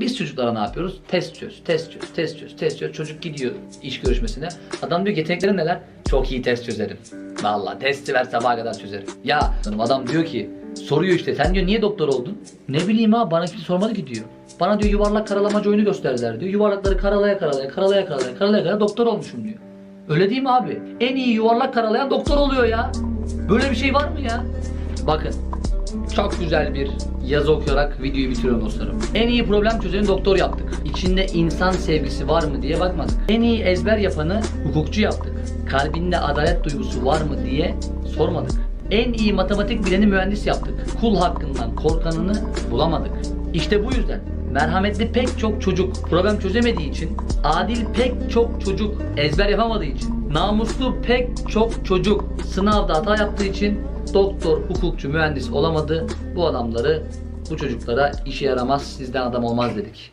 Biz çocuklara ne yapıyoruz? Test çöz, test çöz, test çöz, test çöz. Çocuk gidiyor iş görüşmesine. Adam diyor yeteneklerin neler? Çok iyi test çözerim. Vallahi testi ver sabaha kadar çözerim. Ya adam diyor ki soruyor işte sen diyor niye doktor oldun? Ne bileyim ha bana kimse sormadı ki diyor. Bana diyor yuvarlak karalamacı oyunu gösterdiler diyor. Yuvarlakları karalaya karalaya karalaya karalaya karalaya karalaya doktor olmuşum diyor. Öyle değil mi abi? En iyi yuvarlak karalayan doktor oluyor ya. Böyle bir şey var mı ya? Bakın çok güzel bir yazı okuyarak videoyu bitiriyorum dostlarım. En iyi problem çözeni doktor yaptık. İçinde insan sevgisi var mı diye bakmadık. En iyi ezber yapanı hukukçu yaptık. Kalbinde adalet duygusu var mı diye sormadık. En iyi matematik bileni mühendis yaptık. Kul hakkından korkanını bulamadık. İşte bu yüzden merhametli pek çok çocuk problem çözemediği için, adil pek çok çocuk ezber yapamadığı için, namuslu pek çok çocuk sınavda hata yaptığı için doktor, hukukçu, mühendis olamadı. Bu adamları, bu çocuklara işe yaramaz, sizden adam olmaz dedik.